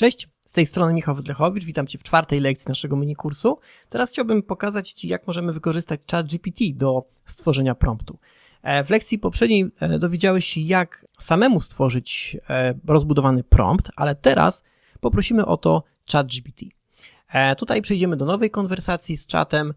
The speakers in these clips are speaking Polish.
Cześć, z tej strony Michał Wydlechowicz, witam Cię w czwartej lekcji naszego mini kursu. Teraz chciałbym pokazać Ci, jak możemy wykorzystać ChatGPT do stworzenia promptu. E, w lekcji poprzedniej e, dowiedziałeś się, jak samemu stworzyć e, rozbudowany prompt, ale teraz poprosimy o to ChatGPT. Tutaj przejdziemy do nowej konwersacji z czatem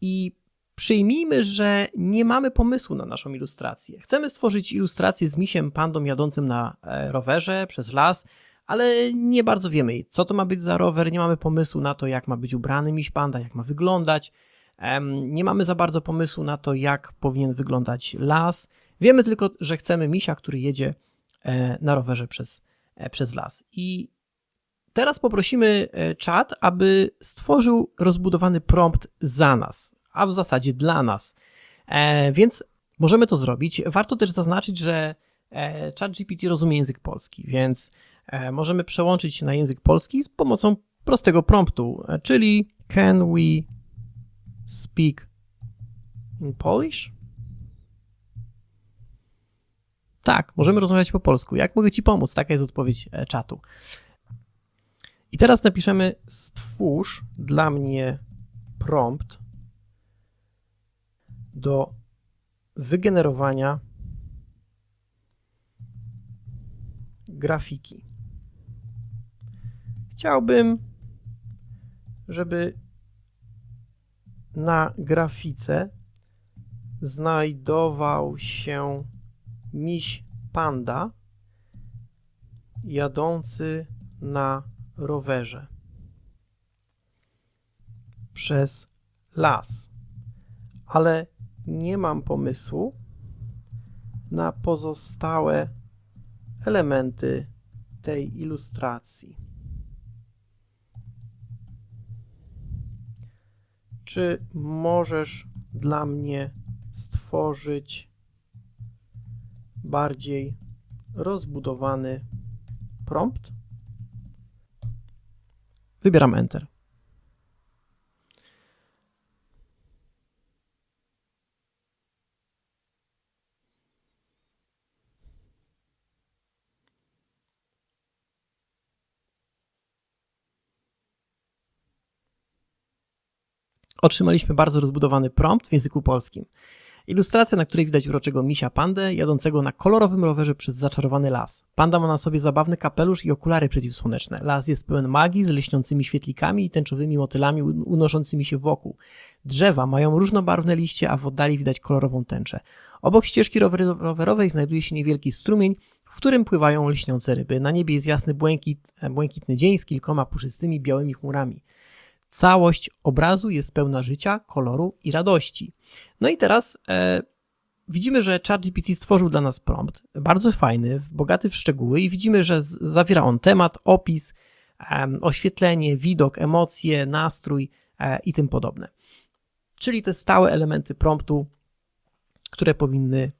i przyjmijmy, że nie mamy pomysłu na naszą ilustrację. Chcemy stworzyć ilustrację z misiem pandą jadącym na rowerze przez las, ale nie bardzo wiemy, co to ma być za rower, nie mamy pomysłu na to, jak ma być ubrany miś panda, jak ma wyglądać. Nie mamy za bardzo pomysłu na to, jak powinien wyglądać las. Wiemy tylko, że chcemy misia, który jedzie e, na rowerze przez, e, przez las. I teraz poprosimy e, czat, aby stworzył rozbudowany prompt za nas, a w zasadzie dla nas. Więc możemy to zrobić. Warto też zaznaczyć, że ChatGPT rozumie język polski, więc możemy przełączyć się na język polski z pomocą prostego promptu, e, czyli can we speak in Polish? Tak, możemy rozmawiać po polsku. Jak mogę Ci pomóc? Taka jest odpowiedź e, czatu. I teraz napiszemy stwórz dla mnie prompt do wygenerowania grafiki. Chciałbym, żeby na grafice znajdował się miś panda jadący na rowerze przez las, ale nie mam pomysłu na pozostałe elementy tej ilustracji. Czy możesz dla mnie stworzyć bardziej rozbudowany prompt? Wybieram Enter. Otrzymaliśmy bardzo rozbudowany prompt w języku polskim. Ilustracja, na której widać uroczego misia pandę jadącego na kolorowym rowerze przez zaczarowany las. Panda ma na sobie zabawny kapelusz i okulary przeciwsłoneczne. Las jest pełen magii z leśniącymi świetlikami i tęczowymi motylami unoszącymi się wokół. Drzewa mają różnobarwne liście, a w oddali widać kolorową tęczę. Obok ścieżki rowerowej znajduje się niewielki strumień, w którym pływają lśniące ryby. Na niebie jest jasny błękit, błękitny dzień z kilkoma puszystymi białymi chmurami. Całość obrazu jest pełna życia, koloru i radości. No i teraz e, widzimy, że ChatGPT stworzył dla nas prompt, bardzo fajny, bogaty w szczegóły i widzimy, że z, zawiera on temat, opis, e, oświetlenie, widok, emocje, nastrój e, i tym podobne. Czyli te stałe elementy promptu, które powinny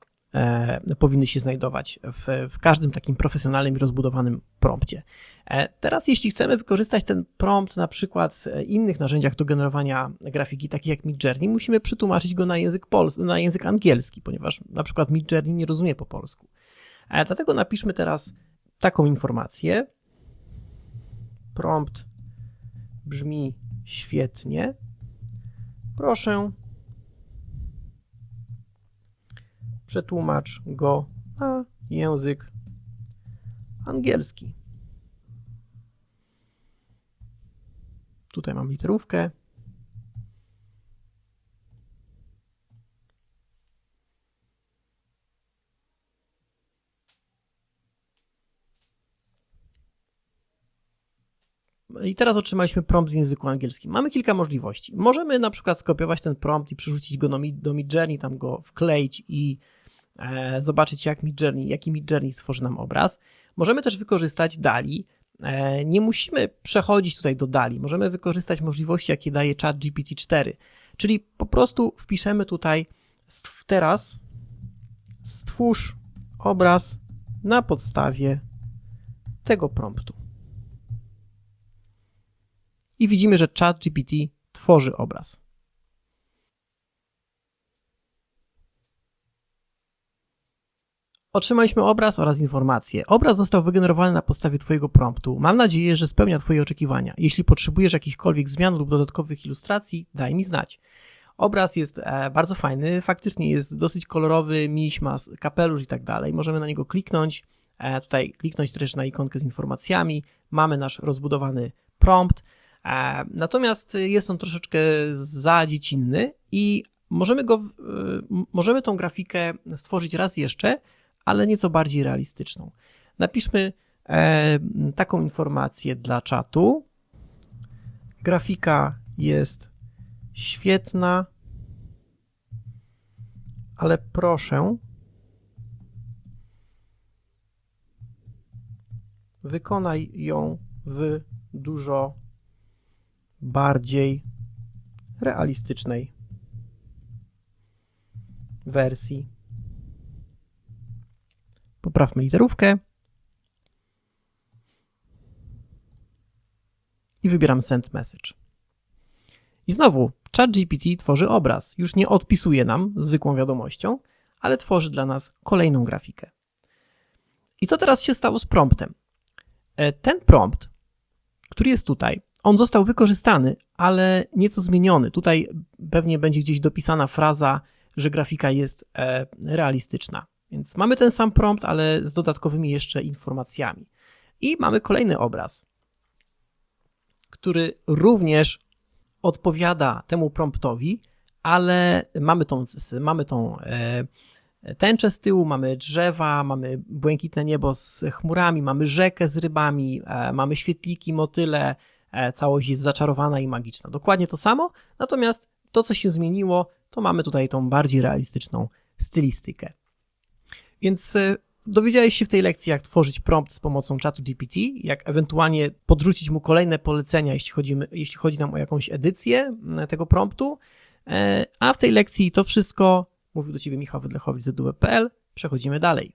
powinny się znajdować w, w każdym takim profesjonalnym i rozbudowanym prompcie. E, teraz, jeśli chcemy wykorzystać ten prompt na przykład w innych narzędziach do generowania grafiki, takich jak Midjourney, musimy przetłumaczyć go na język, pols- na język angielski, ponieważ na przykład Midjourney nie rozumie po polsku. E, dlatego napiszmy teraz taką informację. Prompt brzmi świetnie. Proszę przetłumacz go na język angielski. Tutaj mam literówkę. I teraz otrzymaliśmy prompt w języku angielskim. Mamy kilka możliwości. Możemy na przykład skopiować ten prompt i przerzucić go do Midjourney, tam go wkleić i zobaczyć, jak Midjourney, jaki Midjourney stworzy nam obraz. Możemy też wykorzystać DALI. E, nie musimy przechodzić tutaj do DALI. Możemy wykorzystać możliwości, jakie daje chat GPT-4. Czyli po prostu wpiszemy tutaj teraz stwórz obraz na podstawie tego promptu. I widzimy, że chat GPT tworzy obraz. Otrzymaliśmy obraz oraz informacje. Obraz został wygenerowany na podstawie Twojego promptu. Mam nadzieję, że spełnia Twoje oczekiwania. Jeśli potrzebujesz jakichkolwiek zmian lub dodatkowych ilustracji, daj mi znać. Obraz jest e, bardzo fajny, faktycznie jest dosyć kolorowy, miśmas, kapelusz i tak dalej. Możemy na niego kliknąć, e, tutaj kliknąć też na ikonkę z informacjami. Mamy nasz rozbudowany prompt. E, natomiast jest on troszeczkę za dziecinny i możemy go, możemy tą grafikę stworzyć raz jeszcze, ale nieco bardziej realistyczną. Napiszmy e, taką informację dla czatu. Grafika jest świetna, ale proszę wykonaj ją w dużo bardziej realistycznej wersji. Poprawmy literówkę. I wybieram Send Message. I znowu, ChatGPT tworzy obraz. Już nie odpisuje nam zwykłą wiadomością, ale tworzy dla nas kolejną grafikę. I co teraz się stało z promptem? E, Ten prompt, który jest tutaj, on został wykorzystany, ale nieco zmieniony. Tutaj pewnie będzie gdzieś dopisana fraza, że grafika jest e, realistyczna. Więc mamy ten sam prompt, ale z dodatkowymi jeszcze informacjami. I mamy kolejny obraz, który również odpowiada temu promptowi, ale mamy tą, mamy tą e, tęczę z tyłu, mamy drzewa, mamy błękitne niebo z chmurami, mamy rzekę z rybami, e, mamy świetliki, motyle, e, całość jest zaczarowana i magiczna. Dokładnie to samo, natomiast to, co się zmieniło, to mamy tutaj tą bardziej realistyczną stylistykę. Więc e, dowiedziałeś się w tej lekcji, jak tworzyć prompt z pomocą czatu GPT, jak ewentualnie podrzucić mu kolejne polecenia, jeśli chodzi, jeśli chodzi nam o jakąś edycję m, tego promptu. E, A w tej lekcji to wszystko. Mówił do Ciebie Michał Wydlechowicz z. Przechodzimy dalej.